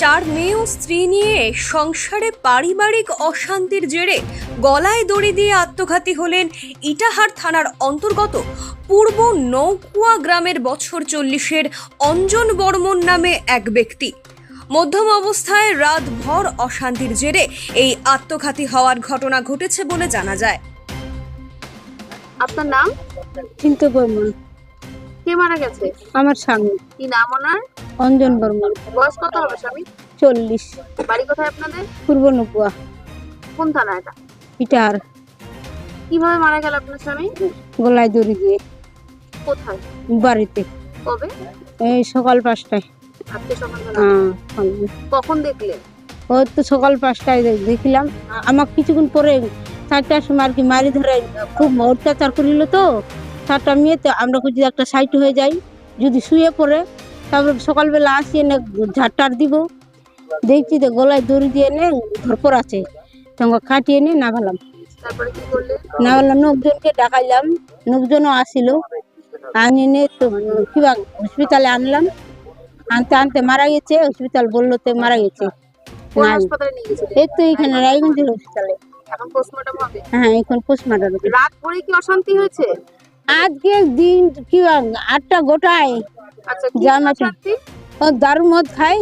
চার মেয়ে ও স্ত্রী নিয়ে সংসারে পারিবারিক অশান্তির জেরে গলায় দড়ি দিয়ে আত্মঘাতী হলেন ইটাহার থানার অন্তর্গত পূর্ব নৌকুয়া গ্রামের বছর চল্লিশের অঞ্জন বর্মন নামে এক ব্যক্তি। মধ্যম অবস্থায় রাতভর অশান্তির জেরে এই আত্মঘাতী হওয়ার ঘটনা ঘটেছে বলে জানা যায়। আপনার নাম? চিন্তা বর্মন। কে মারা গেছে? আমার স্বামী। কি নাম ওনার? অঞ্জন বর্মন বয়স কত হবে স্বামী? চল্লিশ। বাড়ি কোথায় আপনাদের? পূর্ব নকুয়া কোন থানা এটা? ইটার কীভাবে মারা গেল আপনার স্বামী? গলায় দড়ি দিয়ে। কোথায়? বাড়িতে। কবে? এই সকাল পাঁচটায়। আজকে সকালবেলা হ্যাঁ, কখন দেখলেন? ও তো সকাল পাঁচটায় দেখলাম। আমার কিছুক্ষণ পরে চারটার সময় আর কি মারি ধরে খুব অত্যাচার করিল তো। চারটা মেয়ে তো আমরা খুঁজি একটা সাইট হয়ে যাই। যদি শুয়ে পড়ে তারপর সকালবেলা আসি এনে ঝাড়টার দিব। দেখছি তো গলায় দড়ি দিয়ে এনে ধরপর আছে। সঙ্গে খাটিয়ে নিয়ে নাগালাম তারপরে কি করলেন না বললাম লোকজনকে ডাকাইলাম। লোকজনও আসিল। আনি এনে তো কিবা হসপিটালে আনলাম। আনতে আনতে মারা গেছে হসপিটাল বলল তো মারা গেছে। এই তো এখানে রায়গঞ্জের হসপিটালে পোস্টমর্টম হ্যাঁ এখন পোস্টমার্টার রাত ভরে কি অশান্তি হয়েছে? আজকে দিন কি আটটা গোটায় আচ্ছা ও দারু মদ খায়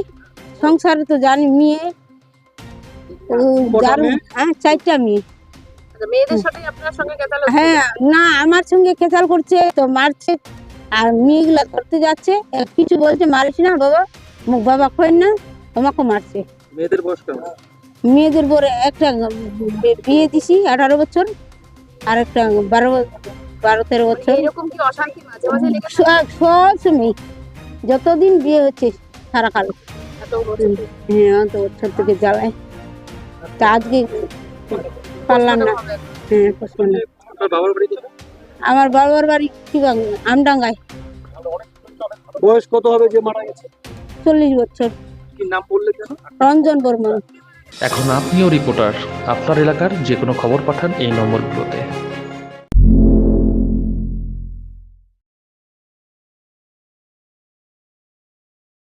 সংসারে তো জানি মেয়ে। দারু হ্যাঁ চারটা মেয়ে। আচ্ছা, মেয়েদের সাথে আপনার সঙ্গে গেতাল হ্যাঁ না আমার সঙ্গে কেচাল করছে তো মারছে আর মেয়েগুলা ধরতে যাচ্ছে কিছু বলছে মারিস না বাবা মুখ বাবা খোয়েন না তোমাকে মারছে। মেয়েদের বয়স মেয়েদের পরে একটা বিয়ে দিছি আঠারো বছর আর একটা বারো ব- বারো তেরো বছর এরকম কি অশান্তি মাঝে মাঝে লেগে থাকে? সব সময়। যতদিন বিয়ে হচ্ছে সারা কাল? হ্যাঁ অত বছর থেকে জ্বালায়। তা আজকে পারলাম না। হ্যাঁ? আমার বাবার বাড়ি কি আমডাঙ্গায়। বয়স কত হবে যে মারা গেছে? চল্লিশ বছর। কি নাম বললে রঞ্জন বর্মন। এখন আপনিও রিপোর্টার আপনার এলাকার যে কোনো খবর পাঠান এই নম্বরগুলোতে।